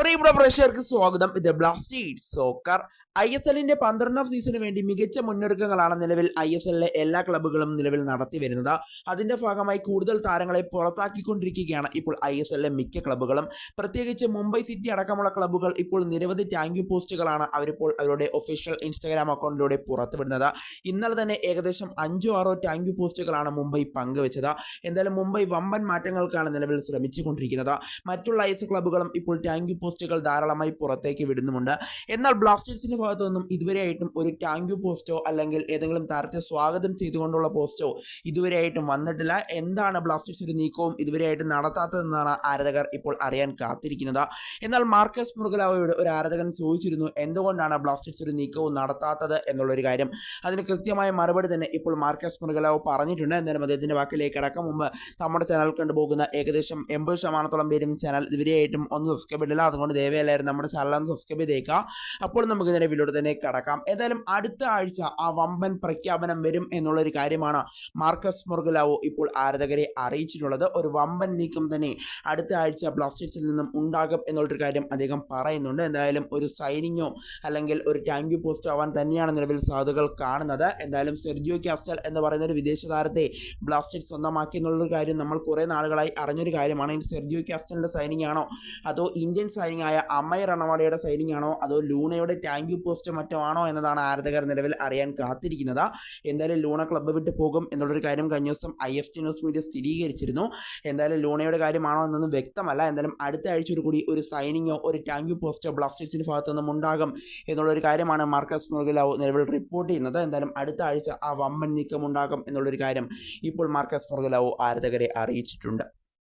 പ്രിയപ്പെട്ട പ്രേക്ഷകർക്ക് സ്വാഗതം. ഇത് ബ്ലാസ്റ്റേഴ്സ് സോക്കർ ഐ എസ് എല്ലിന്റെ പന്ത്രണ്ടാം സീസണിന് വേണ്ടി മികച്ച മുന്നൊരുക്കങ്ങളാണ് നിലവിൽ ഐ എസ് എല്ലിലെ എല്ലാ ക്ലബ്ബുകളും നിലവിൽ നടത്തി വരുന്നത്. അതിന്റെ ഭാഗമായി കൂടുതൽ താരങ്ങളെ പുറത്താക്കിക്കൊണ്ടിരിക്കുകയാണ് ഇപ്പോൾ ഐ എസ് എല്ലിലെ മിക്ക ക്ലബ്ബുകളും പ്രത്യേകിച്ച് മുംബൈ സിറ്റി അടക്കമുള്ള ക്ലബ്ബുകൾ ഇപ്പോൾ നിരവധി ടാങ്ക് പോസ്റ്റുകളാണ് അവരിപ്പോൾ അവരുടെ ഒഫീഷ്യൽ ഇൻസ്റ്റാഗ്രാം അക്കൗണ്ടിലൂടെ പുറത്തുവിടുന്നത്. ഇന്നലെ തന്നെ ഏകദേശം അഞ്ചോ ആറോ ടാങ്ക് പോസ്റ്റുകളാണ് മുംബൈ പങ്കുവച്ചത്. എന്തായാലും മുംബൈ വമ്പൻ മാറ്റങ്ങൾക്കാണ് നിലവിൽ ശ്രമിച്ചുകൊണ്ടിരിക്കുന്നത്. മറ്റുള്ള ഐ എസ് ക്ലബ്ബുകളും ഇപ്പോൾ ടാങ്ക് പോസ്റ്റുകൾ ധാരാളമായി പുറത്തേക്ക് വിടുന്നുമുണ്ട്. എന്നാൽ ബ്ലാസ്റ്റേഴ്സിന്റെ ഭാഗത്തു നിന്നും ഇതുവരെയായിട്ടും ഒരു ടാങ്ക് യു പോസ്റ്റോ അല്ലെങ്കിൽ ഏതെങ്കിലും താരത്തെ സ്വാഗതം ചെയ്തുകൊണ്ടുള്ള പോസ്റ്റോ ഇതുവരെയായിട്ടും വന്നിട്ടില്ല. എന്താണ് ബ്ലാസ്റ്റേഴ്സിന്റെ നീക്കവും ഇതുവരെയായിട്ടും നടത്താത്തതെന്നാണ് ആരാധകർ ഇപ്പോൾ അറിയാൻ കാത്തിരിക്കുന്നത്. എന്നാൽ മാർക്കസ് മുറുകലാവയോട് ഒരു ആരാധകൻ ചോദിച്ചിരുന്നു എന്തുകൊണ്ടാണ് ബ്ലാസ്റ്റേഴ്സ് ഒരു നീക്കവും നടത്താത്തത്? എന്നുള്ളൊരു കാര്യം. അതിന് കൃത്യമായ മറുപടി തന്നെ ഇപ്പോൾ മാർക്കസ് മുറുകലാവ് പറഞ്ഞിട്ടുണ്ട്. എന്നാലും അദ്ദേഹത്തിന്റെ വാക്കിലേക്ക് അടക്കം മുമ്പ് നമ്മുടെ ചാനൽ കണ്ടുപോകുന്ന ഏകദേശം എൺപത് ശതമാനത്തോളം പേരും ചാനൽ ഇതുവരെയായിട്ടും ഒന്ന് സബ്സ്ക്രൈബ് അതുകൊണ്ട് ദയവേലായിരുന്നു നമ്മുടെ ചാനൽ സബ്സ്ക്രൈബ് ചെയ്തേക്കുക. അപ്പോൾ നമുക്ക് ഇതിന്റെ വീഡിയോ തന്നെ കിടക്കാം. ഏതായാലും അടുത്ത ആഴ്ച ആ വമ്പൻ പ്രഖ്യാപനം വരും എന്നുള്ളൊരു കാര്യമാണ് മാർക്കസ് മുർഗലാവോ ഇപ്പോൾ ആരാധകരെ അറിയിച്ചിട്ടുള്ളത്. ഒരു വമ്പൻ നീക്കം തന്നെ അടുത്ത ആഴ്ച ബ്ലാസ്റ്റേഴ്സിൽ നിന്നും ഉണ്ടാകും എന്നുള്ളൊരു കാര്യം അദ്ദേഹം പറയുന്നുണ്ട്. എന്തായാലും ഒരു സൈനിങ്ങോ അല്ലെങ്കിൽ ഒരു ടാങ്ക് പോസ്റ്റ് ആവാൻ തന്നെയാണ് നിലവിൽ സാധ്യതകൾ കാണുന്നത്. എന്തായാലും സെർജിയോ ക്യാസ്റ്റൽ എന്ന് പറയുന്ന ഒരു വിദേശ താരത്തെ ബ്ലാസ്റ്റേഴ്സ് സ്വന്തമാക്കി എന്നുള്ളൊരു കാര്യം നമ്മൾ കുറേ നാളുകളായി അറിഞ്ഞൊരു കാര്യമാണ്. സെർജിയോ ക്യാസ്റ്റലിന്റെ സൈനിങ് ആണോ? അതോ ഇന്ത്യൻ സൈനിങ് ആയ അമൈ റണവാഡയുടെ സൈനിങ് ആണോ അതോ ലൂണയുടെ ടാങ്ക് പോസ്റ്റ് മറ്റോ ആണോ എന്നതാണ് ആരാധകർ നിലവിൽ അറിയാൻ കാത്തിരിക്കുന്നത്. എന്തായാലും ലൂണ ക്ലബ്ബ് വിട്ടു പോകും എന്നുള്ളൊരു കാര്യം കഴിഞ്ഞ ദിവസം I F T news media സ്ഥിരീകരിച്ചിരുന്നു. എന്തായാലും ലൂണയുടെ കാര്യമാണോ എന്നൊന്നും വ്യക്തമല്ല. എന്തായാലും അടുത്ത ആഴ്ചയോട് കൂടി ഒരു സൈനിങ്ങോ ഒരു ടാങ്ക് പോസ്റ്റോ ബ്ലാസ്റ്റേഴ്സിന്റെ ഭാഗത്തു നിന്നും ഉണ്ടാകും എന്നുള്ളൊരു കാര്യമാണ് മാർക്കസ് മുറുകിലാവ് നിലവിൽ റിപ്പോർട്ട് ചെയ്യുന്നത്. എന്തായാലും അടുത്ത ആഴ്ച ആ വമ്പൻ നീക്കം ഉണ്ടാകും എന്നുള്ളൊരു കാര്യം ഇപ്പോൾ മാർക്കസ് മുറുകിലാവ് ആരാധകരെ അറിയിച്ചിട്ടുണ്ട്.